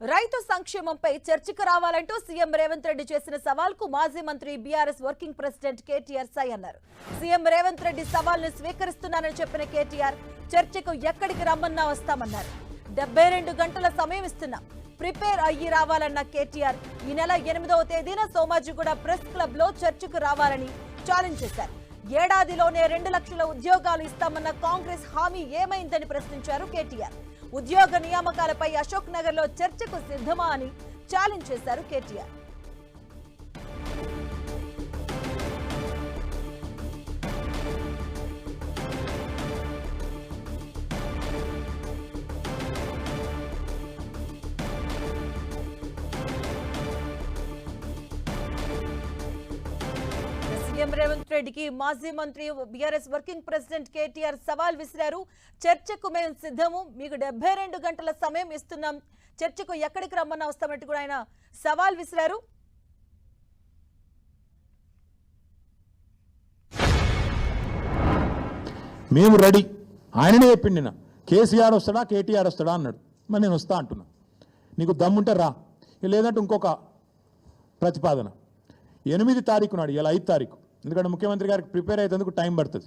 రైతు సంక్షేమంపై చర్చకు రావాలంటూ సీఎం రేవంత్ రెడ్డి చేసిన సవాల్కు మాజీ మంత్రి బీఆర్ఎస్ వర్కింగ్ ప్రెసిడెంట్ కేటీఆర్ సై అన్నారు. సీఎం రేవంత్ రెడ్డి సవాల్ను స్వీకరిస్తున్నానని చెప్పిన కేటీఆర్ చర్చకు ఎక్కడికి రమ్మన్నా వస్తామన్నారు. డెబ్బై రెండు గంటల సమయం ఇస్తున్నాం. ప్రిపేర్ అయ్యి రావాలన్న కేటీఆర్ ఈ నెల ఎనిమిదవ తేదీన సోమాజిగూడ ప్రెస్ క్లబ్లో చర్చకు రావాలని ఛాలెంజ్ చేశారు. ఏడాదిలోనే రెండు లక్షల ఉద్యోగాలు ఇస్తామన్న కాంగ్రెస్ హామీ ఏమైందని ప్రశ్నించారు కేటీఆర్. ఉద్యోగ నియామకాలపై అశోక్ నగర్లో చర్చకు సిద్ధమా అని ఛాలెంజ్ చేశారు కేటీఆర్. సీఎం రేవంత్ రెడ్డికి మాజీ మంత్రి బీఆర్ఎస్ వర్కింగ్ ప్రెసిడెంట్ కేటీఆర్ సవాల్ విసిరారు. చర్చకు మేము సిద్ధము. మీకు డెబ్బై రెండు గంటల సమయం ఇస్తున్నాం. చర్చకు ఎక్కడికి రమ్మన్నా వస్తామంటూ కూడా ఆయన సవాల్ విసిరారు. మేము రెడీ. ఆయననే చెప్పిండి నిన్న కేసీఆర్ వస్తాడా కేటీఆర్ వస్తాడా అన్నాడు. మరి నేను వస్తా అంటున్నా. నీకు దమ్ముంటే రా. లేదంటే ఇంకొక ప్రతిపాదన. ఎనిమిది తారీఖు నాడు ఇలా ఐదు తారీఖు. ఎందుకంటే ముఖ్యమంత్రి గారికి ప్రిపేర్ అయ్యేందుకు టైం పడుతుంది.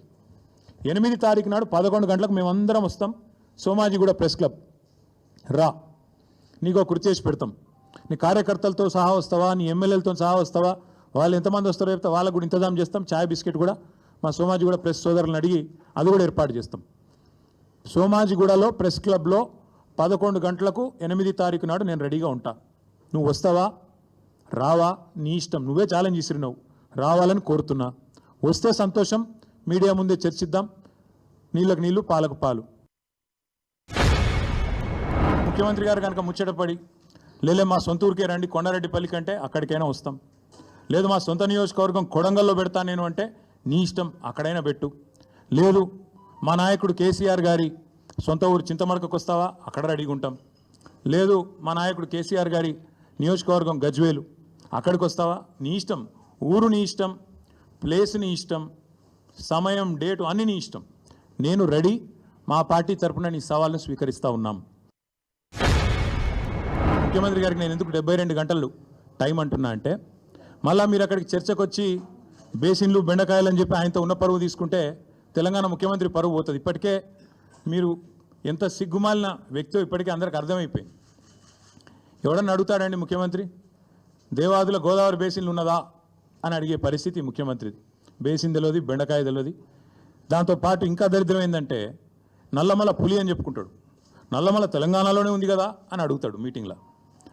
ఎనిమిది తారీఖు నాడు పదకొండు గంటలకు మేమందరం వస్తాం. Somajiguda press club. రా. నీకు ఒక చేసి పెడతాం. నీ కార్యకర్తలతో సహా వస్తావా? నీ ఎమ్మెల్యేలతో సహా వస్తావా? వాళ్ళు ఎంతమంది వస్తారో చెప్తే వాళ్ళకు కూడా ఇంతజాం చేస్తాం. ఛాయ్ బిస్కెట్ కూడా మా సోమాజిగూడ ప్రెస్ సోదరులను అడిగి అది కూడా ఏర్పాటు చేస్తాం. సోమాజిగూడలో ప్రెస్ క్లబ్లో పదకొండు గంటలకు ఎనిమిది తారీఖు నాడు నేను రెడీగా ఉంటా. నువ్వు వస్తావా? రావా? నీ ఇష్టం. నువ్వే ఛాలెంజ్ ఇసిరినావు రావాలని కోరుతున్నా. వస్తే సంతోషం మీడియా ముందే చర్చిద్దాం. నీళ్ళకు నీళ్ళు పాలకు పాలు. ముఖ్యమంత్రి గారు కనుక ముచ్చటపడి లేలే మా సొంత ఊరికే రండి కొండారెడ్డిపల్లి కంటే అక్కడికైనా వస్తాం. లేదు మా సొంత నియోజకవర్గం కొడంగల్లో పెడతా నేను అంటే నీ ఇష్టం అక్కడైనా పెట్టు. లేదు మా నాయకుడు కేసీఆర్ గారి సొంత ఊరు చింతమడకకు వస్తావా? అక్కడ రెడీగా ఉంటాం. లేదు మా నాయకుడు కేసీఆర్ గారి నియోజకవర్గం గజ్వేలు అక్కడికి వస్తావా? నీ ఇష్టం. ఊరు నీ ఇష్టం ప్లేస్ నీ ఇష్టం సమయం డేటు అన్ని నీ ఇష్టం. నేను రెడీ. మా పార్టీ తరపున నీ సవాల్ను స్వీకరిస్తూ ఉన్నాం. ముఖ్యమంత్రి గారికి నేను ఎందుకు డెబ్బై రెండు గంటలు టైం అంటున్నా అంటే మళ్ళీ మీరు అక్కడికి చర్చకు వచ్చి బేసిన్లు బెండకాయలు అని చెప్పి ఆయనతో ఉన్న పరువు తీసుకుంటే తెలంగాణ ముఖ్యమంత్రి పరువు పోతుంది. ఇప్పటికే మీరు ఎంత సిగ్గుమాలిన వ్యక్తో ఇప్పటికే అందరికి అర్థమైపోయింది. ఎవడన్నా అడుగుతాడండి ముఖ్యమంత్రి? దేవాదుల గోదావరి బేసిన్లు ఉన్నదా? అని అడిగే పరిస్థితి ముఖ్యమంత్రిది బేసిన్ తెలియదు బెండకాయ తెలియదు దాంతోపాటు ఇంకా దరిద్రం ఏంటంటే నల్లమల పులి అని చెప్పుకుంటాడు. నల్లమల తెలంగాణలోనే ఉంది కదా అని అడుగుతాడు మీటింగ్లో.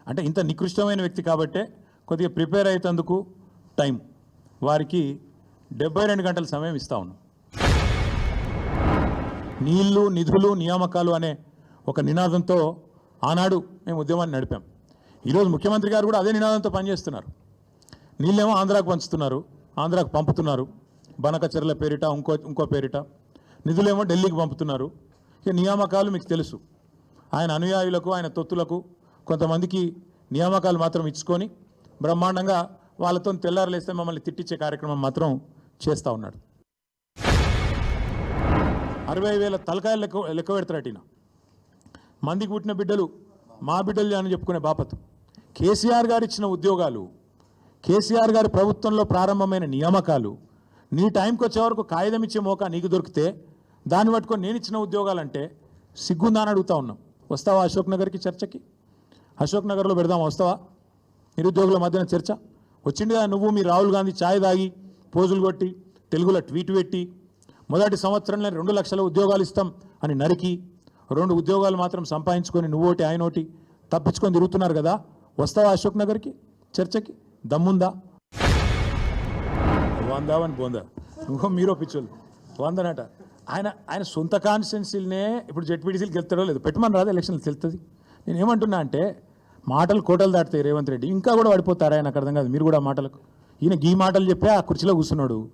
అంటే ఇంత నికృష్టమైన వ్యక్తి కాబట్టే కొద్దిగా ప్రిపేర్ అయ్యేందుకు టైం. వారికి డెబ్బై రెండు గంటల సమయం ఇస్తా ఉన్నాం. నీళ్ళు నిధులు నియామకాలు అనే ఒక నినాదంతో ఆనాడు మేము ఉద్యమాన్ని నడిపాం. ఈరోజు ముఖ్యమంత్రి గారు కూడా అదే నినాదంతో పనిచేస్తున్నారు. నీళ్ళేమో ఆంధ్రాకు పంచుతున్నారు ఆంధ్రాకు పంపుతున్నారు. బనకచెర్ల పేరిట ఇంకో ఇంకో పేరిట. నిధులేమో ఢిల్లీకి పంపుతున్నారు. ఇక నియామకాలు మీకు తెలుసు. ఆయన అనుయాయులకు ఆయన తొత్తులకు కొంతమందికి నియామకాలు మాత్రం ఇచ్చుకొని బ్రహ్మాండంగా వాళ్ళతో తెల్లారలేస్తే మమ్మల్ని తిట్టించే కార్యక్రమం మాత్రం చేస్తూ ఉన్నాడు. అరవై వేల తలకాయలు లెక్క లెక్క పెడతారట మందికి పుట్టిన బిడ్డలు మా బిడ్డలు అని చెప్పుకునే బాపత్. కేసీఆర్ గారు ఇచ్చిన ఉద్యోగాలు కేసీఆర్ గారి ప్రభుత్వంలో ప్రారంభమైన నియామకాలు నీ టైంకి వచ్చే వరకు కాగితం ఇచ్చే మోకా నీకు దొరికితే దాన్ని పట్టుకొని నేను ఇచ్చిన ఉద్యోగాలంటే సిగ్గుందా అని అడుగుతా ఉన్నాం. వస్తావా అశోక్ నగర్కి చర్చకి? అశోక్ నగర్లో పెడదాం వస్తావా? నిరుద్యోగుల మధ్యన చర్చ? వచ్చింది నువ్వు మీ రాహుల్ గాంధీ ఛాయ్ తాగి పోజులు కొట్టి తెలుగులో ట్వీట్ పెట్టి మొదటి సంవత్సరంలో రెండు లక్షల ఉద్యోగాలు ఇస్తాం అని నరికి రెండు ఉద్యోగాలు మాత్రం సంపాదించుకొని నువ్వోటి ఆయనోటి తప్పించుకొని తిరుగుతున్నారు కదా వస్తావా అశోక్ నగర్కి చర్చకి? దమ్ముందా? వందావని బోందా. ఇంకో మీరో పిచ్చోళ్ళు. వందనట. ఆయన ఆయన సొంత కాన్స్టిట్యున్సీలనే ఇప్పుడు జెడ్పీటీసీలు గెలుతాడో లేదు పెట్టమని రాదు ఎలక్షన్లు తెలుస్తుంది నేను ఏమంటున్నా అంటే మాటలు కోటలు దాటుతాయి రేవంత్ రెడ్డి. ఇంకా కూడా పడిపోతారా? ఆయన అర్థం కాదు. మీరు కూడా మాటలకు. ఈయన గీ మాటలు చెప్పే ఆ కుర్చీలో కూర్చున్నాడు.